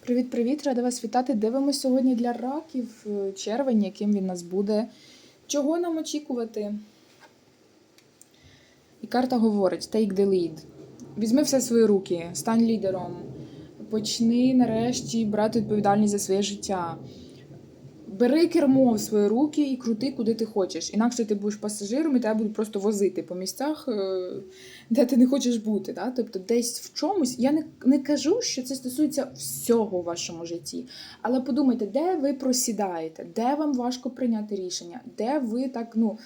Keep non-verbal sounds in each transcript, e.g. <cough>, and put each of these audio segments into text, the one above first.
Привіт-привіт! Рада вас вітати. Дивимося сьогодні для раків е, червень, яким він нас буде. Чого нам очікувати? І карта говорить: take the lead. Візьми все в свої руки, стань лідером. Почни нарешті брати відповідальність за своє життя. Бери кермо в свої руки і крути, куди ти хочеш. Інакше ти будеш пасажиром і тебе будуть просто возити по місцях, е, де ти не хочеш бути. Да? Тобто десь в чомусь. Я не, не кажу, що це стосується всього в вашому житті. Але подумайте, де ви просідаєте, де вам важко прийняти рішення, де ви так ну,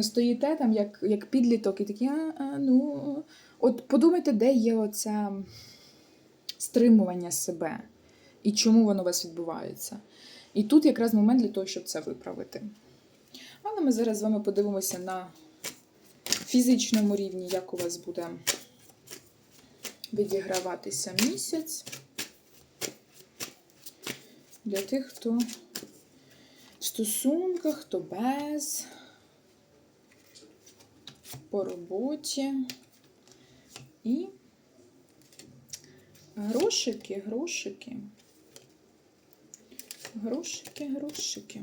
стоїте там, як, як підліток, і такі, а, а, ну. От подумайте, де є оце стримування себе і чому воно у вас відбувається. І тут якраз момент для того, щоб це виправити. Але ми зараз з вами подивимося на фізичному рівні, як у вас буде відіграватися місяць. Для тих, хто в стосунках, хто без, по роботі. І грошики, грошики. Грошики, грошики.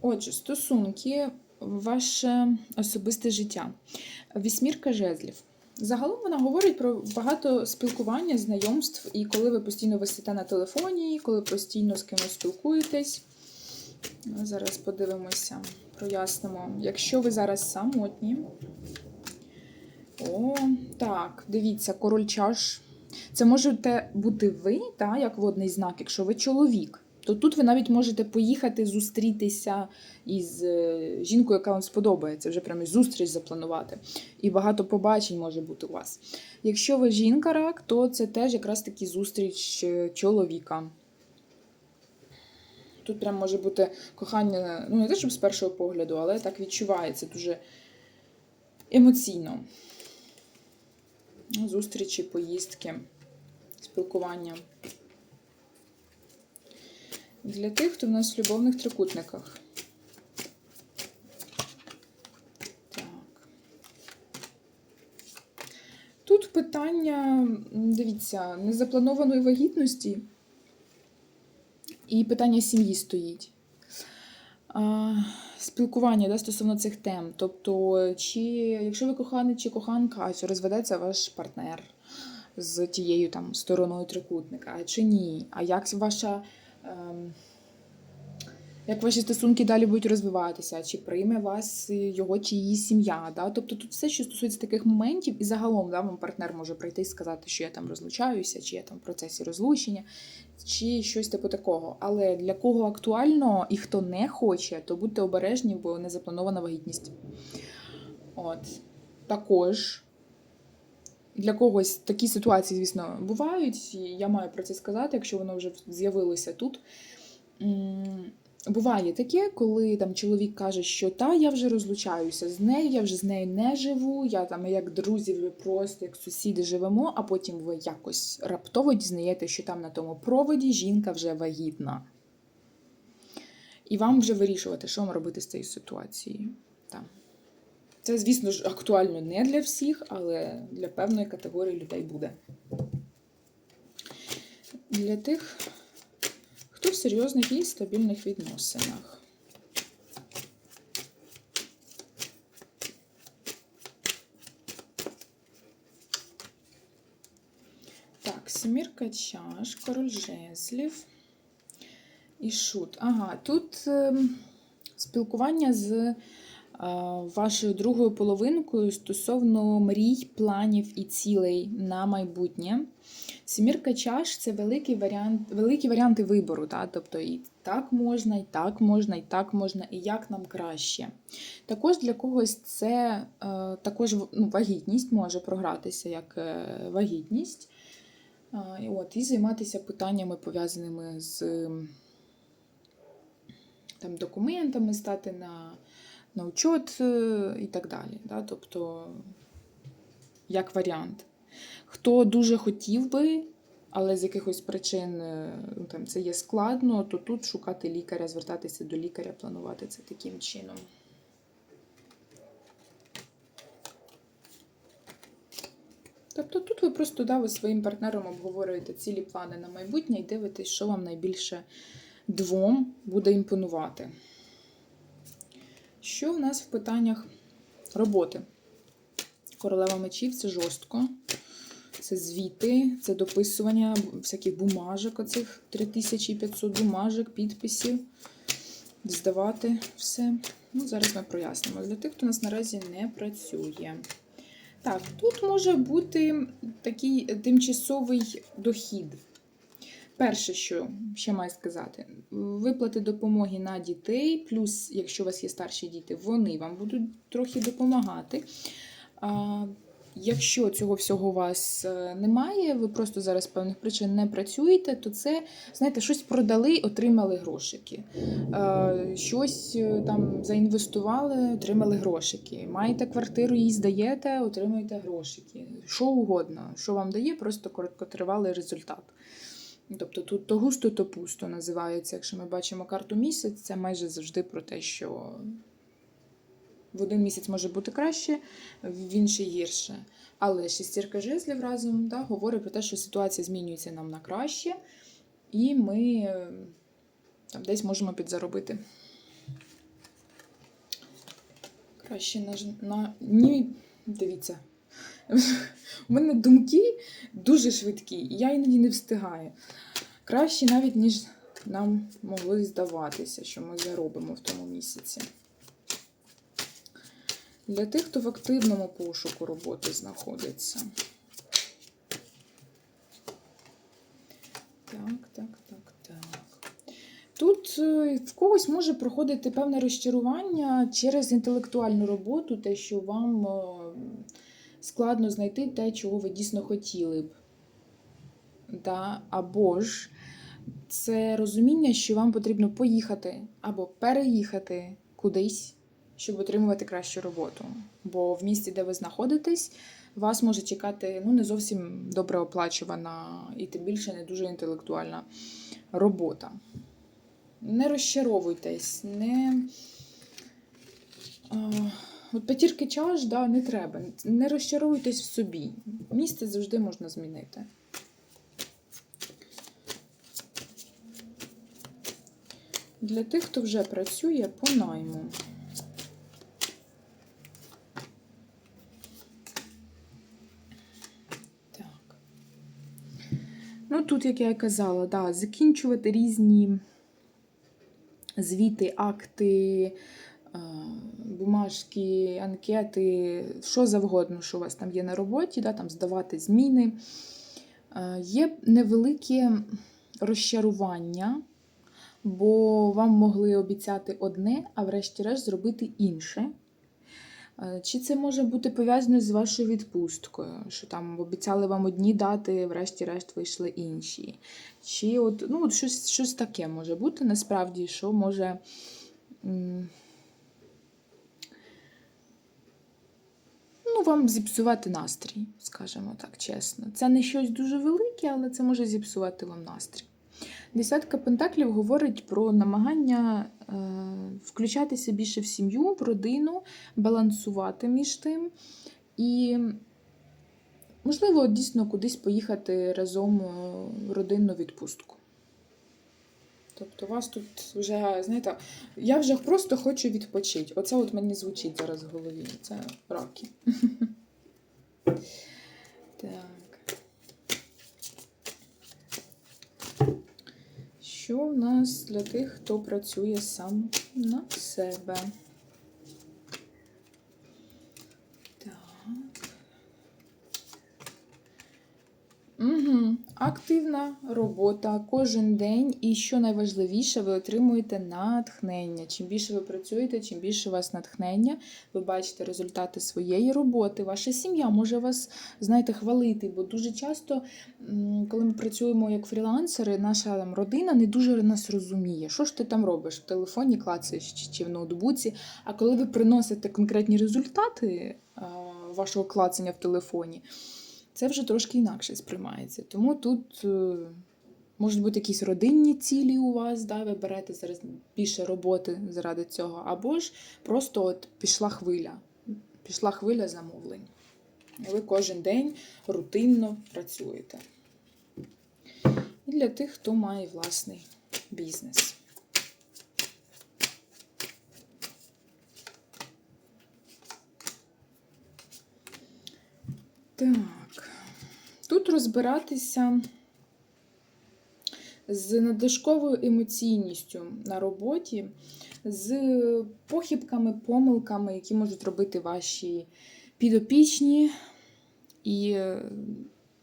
Отже, стосунки, ваше особисте життя. Вісьмірка жезлів. Загалом вона говорить про багато спілкування, знайомств, і коли ви постійно висите на телефоні, коли постійно з кимось спілкуєтесь. Зараз подивимося, прояснимо. Якщо ви зараз самотні. О, так, дивіться, король чаш. Це можете бути ви, та, як водний знак, якщо ви чоловік. То тут ви навіть можете поїхати зустрітися із е, жінкою, яка вам сподобається, вже прямо зустріч запланувати. І багато побачень може бути у вас. Якщо ви жінка рак, то це теж якраз таки зустріч е, чоловіка. Тут прям може бути кохання, ну не те, щоб з першого погляду, але так відчувається дуже емоційно. Зустрічі, поїздки, спілкування. Для тих, хто в нас в любовних трикутниках. Так. Тут питання, дивіться, незапланованої вагітності і питання сім'ї стоїть. Спілкування да, стосовно цих тем. Тобто, чи якщо ви коханий чи коханка, чи розведеться ваш партнер з тією там стороною трикутника, чи ні? А як ваша. Ем, як ваші стосунки далі будуть розвиватися, чи прийме вас його чи її сім'я? Да? Тобто тут все, що стосується таких моментів, і загалом да, вам партнер може прийти і сказати, що я там розлучаюся, чи я там в процесі розлучення, чи щось типу такого. Але для кого актуально і хто не хоче, то будьте обережні, бо не запланована вагітність. От. Також. Для когось такі ситуації, звісно, бувають, я маю про це сказати, якщо воно вже з'явилося тут. Буває таке, коли там чоловік каже, що та я вже розлучаюся з нею, я вже з нею не живу, я там як друзі, ви просто як сусіди живемо, а потім ви якось раптово дізнаєте, що там на тому проводі жінка вже вагітна. І вам вже вирішувати, що вам робити з цією ситуацією. Там. Це, звісно ж, актуально не для всіх, але для певної категорії людей буде. Для тих, серйозних і стабільних відносинах. Так, сімірка чаш, король жезлів і шут. Ага, тут ем, спілкування з вашою другою половинкою стосовно мрій, планів і цілей на майбутнє. Сімірка чаш це великий варіант, великі варіанти вибору. Та? Тобто і так можна, і так можна, і так можна, і як нам краще. Також для когось це е, також ну, вагітність може програтися як е, вагітність. От, і займатися питаннями, пов'язаними з там, документами, стати на, на учет і так далі. Да? Тобто, як варіант. Хто дуже хотів би, але з якихось причин е, ну, там, це є складно, то тут шукати лікаря, звертатися до лікаря, планувати це таким чином. Тобто тут ви просто да, ви своїм партнером обговорюєте цілі плани на майбутнє і дивитесь, що вам найбільше двом буде імпонувати. Що в нас в питаннях роботи? Королева мечів це жорстко. Це звіти, це дописування всяких бумажок, оцих 3500 бумажок, підписів, здавати все. Ну, зараз ми прояснимо. Для тих, хто у нас наразі не працює. Так, тут може бути такий тимчасовий дохід. Перше, що ще маю сказати, виплати допомоги на дітей, плюс, якщо у вас є старші діти, вони вам будуть трохи допомагати. А, Якщо цього всього у вас е, немає, ви просто зараз з певних причин не працюєте, то це, знаєте, щось продали, отримали грошики. Е, Щось е, там заінвестували, отримали грошики. Маєте квартиру, її здаєте, отримуєте грошики. Що угодно, що вам дає, просто короткотривалий результат. Тобто тут то густо, то пусто називається. Якщо ми бачимо карту місяць, це майже завжди про те, що в один місяць може бути краще, в інший гірше. Але шестірка жезлів разом да, говорить про те, що ситуація змінюється нам на краще, і ми е, там десь можемо підзаробити. Краще на, на... Ні, дивіться. У мене думки дуже швидкі, і я іноді не встигаю. Краще навіть, ніж нам могло здаватися, що ми заробимо в тому місяці. Для тих, хто в активному пошуку роботи знаходиться. Так, так, так, так. Тут е, в когось може проходити певне розчарування через інтелектуальну роботу, те, що вам е, складно знайти те, чого ви дійсно хотіли б. Да? Або ж це розуміння, що вам потрібно поїхати або переїхати кудись, щоб отримувати кращу роботу. Бо в місті, де ви знаходитесь, вас може чекати ну, не зовсім добре оплачувана і тим більше не дуже інтелектуальна робота. Не розчаровуйтесь, не. От п'ятірки чаш, да, не треба. Не розчаровуйтесь в собі. Місце завжди можна змінити. Для тих, хто вже працює по найму. Так. Ну, тут, як я і казала, да, закінчувати різні звіти, акти, е, бумажки, анкети, що завгодно, що у вас там є на роботі, да, там здавати зміни. Е, Є невелике розчарування, бо вам могли обіцяти одне, а врешті-решт зробити інше. Е, Чи це може бути пов'язано з вашою відпусткою, що там обіцяли вам одні дати, врешті-решт вийшли інші. Чи от, ну, от щось, щось таке може бути насправді, що може. Ну, вам зіпсувати настрій, скажімо так чесно. Це не щось дуже велике, але це може зіпсувати вам настрій. Десятка пентаклів говорить про намагання е, включатися більше в сім'ю, в родину, балансувати між тим. І, можливо, дійсно кудись поїхати разом е, в родинну відпустку. Тобто, у вас тут вже, знаєте, я вже просто хочу відпочити. Оце от мені звучить зараз в голові. Це раки. <laughs> Так. Що в нас для тих, хто працює сам на себе? Так. Угу. Активна робота кожен день, і що найважливіше, ви отримуєте натхнення. Чим більше ви працюєте, чим більше у вас натхнення, ви бачите результати своєї роботи. Ваша сім'я може вас, знаєте, хвалити, бо дуже часто, коли ми працюємо як фрілансери, наша там, родина не дуже нас розуміє, що ж ти там робиш в телефоні, клацаєш чи, в ноутбуці. А коли ви приносите конкретні результати вашого клацання в телефоні, це вже трошки інакше сприймається. Тому тут е, можуть бути якісь родинні цілі у вас, да, ви берете зараз більше роботи заради цього, або ж просто от пішла хвиля, пішла хвиля замовлень. Ви кожен день рутинно працюєте. І для тих, хто має власний бізнес. Так. Тут розбиратися з надлишковою емоційністю на роботі, з похибками, помилками, які можуть робити ваші підопічні. І е,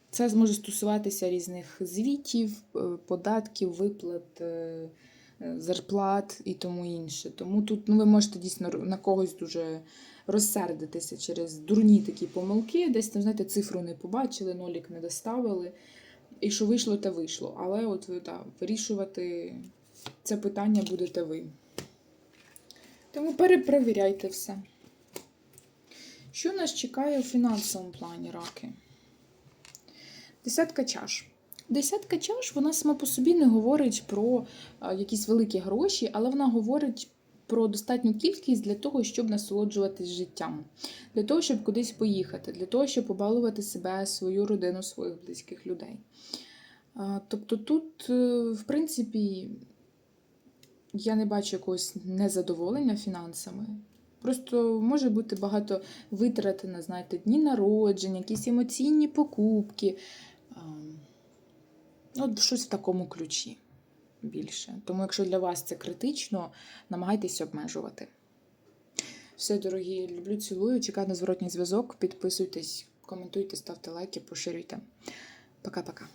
це зможе стосуватися різних звітів, е, податків, виплат, е, зарплат і тому інше. Тому тут ну, ви можете дійсно на когось дуже розсердитися через дурні такі помилки, десь там, знаєте, цифру не побачили, нолік не доставили. І що вийшло, те вийшло. Але от да, вирішувати це питання будете ви. Тому перепровіряйте все. Що нас чекає у фінансовому плані раки? Десятка чаш. Десятка чаш, вона сама по собі не говорить про якісь великі гроші, але вона говорить про достатню кількість для того, щоб насолоджуватись життям, для того, щоб кудись поїхати, для того, щоб побалувати себе, свою родину, своїх близьких людей. Тобто тут, е, в принципі, я не бачу якогось незадоволення фінансами. Просто може бути багато витрат на, знаєте, дні народження, якісь емоційні покупки. От щось в такому ключі більше. Тому, якщо для вас це критично, намагайтесь обмежувати. Все, дорогі, люблю, цілую. Чекаю на зворотній зв'язок. Підписуйтесь, коментуйте, ставте лайки, поширюйте. Пока-пока.